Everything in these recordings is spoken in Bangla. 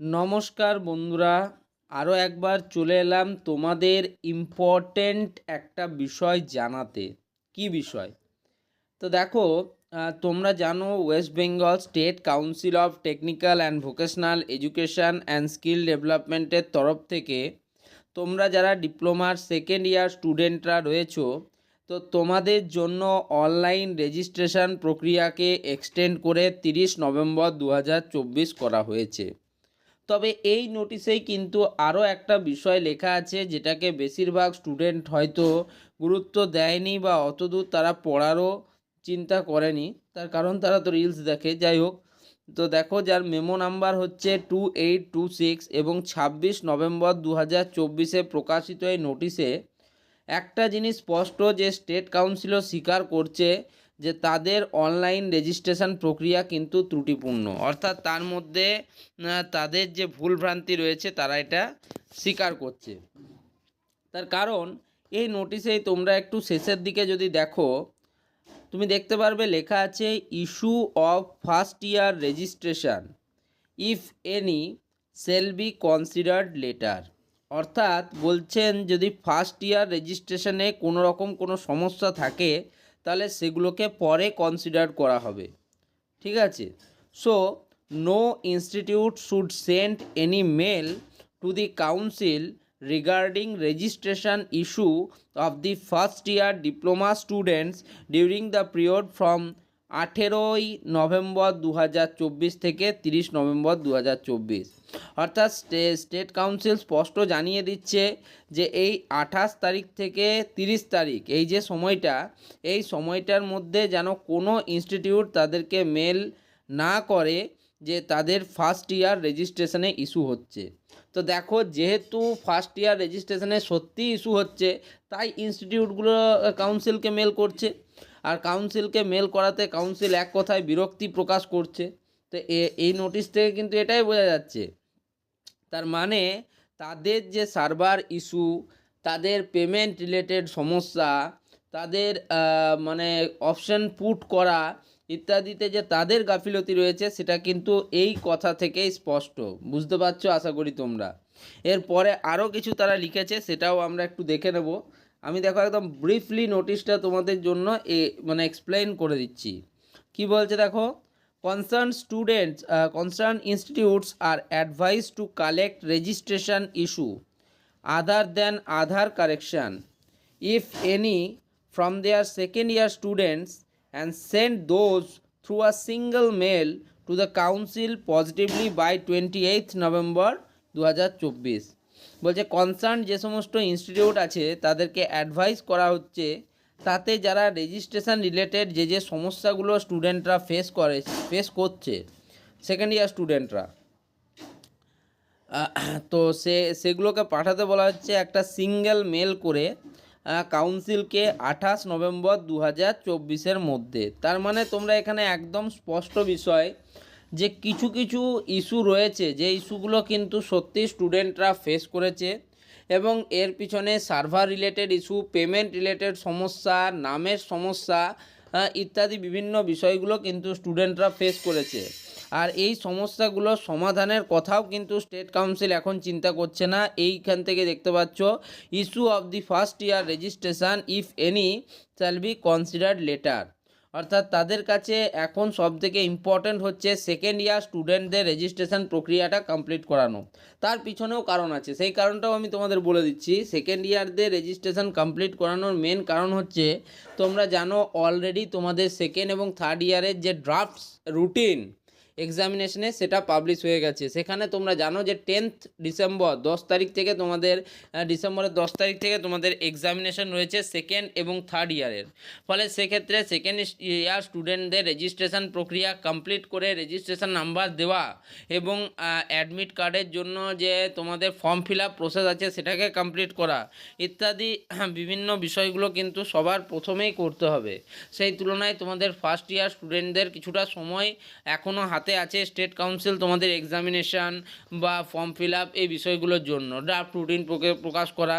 নমস্কার বন্ধুরা আরও একবার চলে এলাম তোমাদের ইম্পর্টেন্ট একটা বিষয় জানাতে। কি বিষয়? তো দেখো তোমরা জানো West Bengal state council of technical and vocational education and skill ডেভেলপমেন্টের তরফ থেকে তোমরা যারা ডিপ্লোমার সেকেন্ড ইয়ার স্টুডেন্টরা রয়েছো, তো তোমাদের জন্য অনলাইন রেজিস্ট্রেশন প্রক্রিয়াকে এক্সটেন্ড করে তিরিশ নভেম্বর দু হাজার চব্বিশ করা হয়েছে। তবে এই নোটিশেই কিন্তু আরও একটা বিষয় লেখা আছে যেটাকে বেশিরভাগ স্টুডেন্ট হয়তো গুরুত্ব দেয়নি বা অতদূর তারা পড়ারও চিন্তা করেনি। তার কারণ তারা তো রিলস দেখে, যাই হোক। তো দেখো, যার মেমো নাম্বার হচ্ছে টু এইট টু সিক্স এবং ছাব্বিশ নভেম্বর দু হাজার চব্বিশে প্রকাশিত এই নোটিশে একটা জিনিস স্পষ্ট যে স্টেট কাউন্সিলও স্বীকার করছে যে তাদের অনলাইন রেজিস্ট্রেশন প্রক্রিয়া কিন্তু ত্রুটিপূর্ণ। অর্থাৎ তার মধ্যে তাদের যে ভুলভ্রান্তি রয়েছে, তারা এটা স্বীকার করছে। তার কারণ, এই নোটিশেই তোমরা একটু শেষের দিকে যদি দেখো, তুমি দেখতে পারবে লেখা আছে issue of first year registration if any shall be considered later অর্থাৎ বলছেন, যদি ফার্স্ট ইয়ার রেজিস্ট্রেশনে কোনো রকম কোনো সমস্যা থাকে তাহলে সেগুলোকে পরে কনসিডার করা হবে। ঠিক আছে? So no institute should send any mail to the council regarding registration issue of the first year diploma students during the period from আঠেরোই নভেম্বর দু হাজার চব্বিশ থেকে তিরিশ নভেম্বর দু হাজার চব্বিশ। অর্থাৎ স্টে, স্টেট কাউন্সিল স্পষ্ট জানিয়ে দিচ্ছে যে এই আঠাশ তারিখ থেকে তিরিশ তারিখ, এই যে সময়টা, এই সময়টার মধ্যে যেন কোনো ইনস্টিটিউট তাদেরকে মেল না করে যে তাদের ফার্স্ট ইয়ার রেজিস্ট্রেশনে ইস্যু হচ্ছে। তো দেখো, যেহেতু ফার্স্ট ইয়ার রেজিস্ট্রেশনে সত্যি ইস্যু হচ্ছে, তাই ইনস্টিটিউটগুলো, কাউন্সিলকে মেল করছে। আর কাউন্সিলকে মেল করাতে কাউন্সিল এক কথায় বিরক্তি প্রকাশ করছে। তো এই নোটিশ থেকে কিন্তু এটাই বোঝা যাচ্ছে। তার মানে তাদের যে সার্ভার ইস্যু, তাদের পেমেন্ট রিলেটেড সমস্যা, তাদের মানে অপশন পুট করা ইত্যাদিতে যে তাদের গাফিলতি রয়েছে, সেটা কিন্তু এই কথা থেকেই স্পষ্ট। বুঝতে পারছ? আশা করি তোমরা। এরপরে আরও কিছু তারা লিখেছে, সেটাও আমরা একটু দেখে নেব। আমি দেখো একদম ব্রিফলি নোটিশটা তোমাদের জন্য এ মানে এক্সপ্লেন করে দিচ্ছি। কি বলছে দেখো? Concern students concern institutes R advice to collect registration issue Aadhaar then Aadhaar correction if any from their second year students and sent those through a single mail to the council positively by twenty eighth November দু হাজার চব্বিশ বলছে কনসার্ন যে সমস্ত ইনস্টিটিউট আছে, তাদেরকে অ্যাডভাইস করা হচ্ছে, তাতে যারা রেজিস্ট্রেশন রিলেটেড যে যে সমস্যাগুলো স্টুডেন্টরা ফেস করে ফেস করছে সেকেন্ড ইয়ার স্টুডেন্টরা তো সে, সেগুলোকে পাঠাতে বলা হচ্ছে একটা সিঙ্গেল মেল করে কাউন্সিলকে আঠাশ নভেম্বর দু হাজার মধ্যে। তার মানে তোমরা এখানে একদম স্পষ্ট বিষয় যে কিছু কিছু ইস্যু রয়েছে, যে ইস্যুগুলো কিন্তু সত্যি স্টুডেন্টরা ফেস করেছে এবং এর পিছনে server related issue payment related সমস্যা, নামের সমস্যা ইত্যাদি বিভিন্ন বিষয়গুলো কিন্তু স্টুডেন্টরা ফেস করেছে। আর এই সমস্যাগুলো সমাধানের কথাও কিন্তু স্টেট কাউন্সিল এখন চিন্তা করছে না। এইখান থেকে দেখতে পাচ্ছ issue of the first year registration if any shall be considered later অর্থাৎ তাদের কাছে এখন সব থেকে ইম্পর্ট্যান্ট হচ্ছে সেকেন্ড ইয়ার স্টুডেন্টদের রেজিস্ট্রেশন প্রক্রিয়াটা কমপ্লিট করানো। তার পিছনেও কারণ আছে। সেই কারণটাও আমি তোমাদের বলে দিচ্ছি। সেকেন্ড ইয়ারদের রেজিস্ট্রেশন কমপ্লিট করানোর মেন কারণ হচ্ছে, তোমরা জানো অলরেডি তোমাদের সেকেন্ড এবং থার্ড ইয়ারের যে ড্রাফটস রুটিন এক্সামিনেশনে সেটা পাবলিশ হয়ে গেছে। সেখানে তোমরা জানো যে টেন্থ ডিসেম্বর দশ তারিখ থেকে তোমাদের ডিসেম্বরের দশ তারিখ থেকে তোমাদের এক্সামিনেশন রয়েছে সেকেন্ড এবং থার্ড ইয়ারের ফলে সেক্ষেত্রে সেকেন্ড ইয়ার স্টুডেন্টদের রেজিস্ট্রেশন প্রক্রিয়া কমপ্লিট করে রেজিস্ট্রেশন নাম্বার দেওয়া এবং অ্যাডমিট কার্ডের জন্য যে তোমাদের ফর্ম ফিল আপ প্রসেস আছে সেটাকে কমপ্লিট করা ইত্যাদি বিভিন্ন বিষয়গুলো কিন্তু সবার প্রথমেই করতে হবে। সেই তুলনায় তোমাদের ফার্স্ট ইয়ার স্টুডেন্টদের কিছুটা সময় এখনও হাতে সাথে আছে স্টেট কাউন্সিল তোমাদের এক্সামিনেশান বা ফর্ম ফিল আপ এই বিষয়গুলোর জন্য ড্রাফট রুটিন প্রকাশ করা।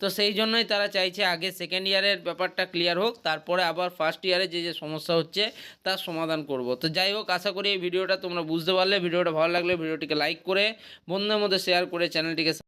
তো সেই জন্যই তারা চাইছে আগে সেকেন্ড ইয়ারের ব্যাপারটা ক্লিয়ার হোক, তারপরে আবার ফার্স্ট ইয়ারে যে যে সমস্যা হচ্ছে তার সমাধান করব। তো যাই হোক, আশা করি এই ভিডিওটা তোমরা বুঝতে পারলে। ভিডিওটা ভালো লাগলে ভিডিওটিকে লাইক করে বন্ধুদের মধ্যে শেয়ার করে চ্যানেলটিকে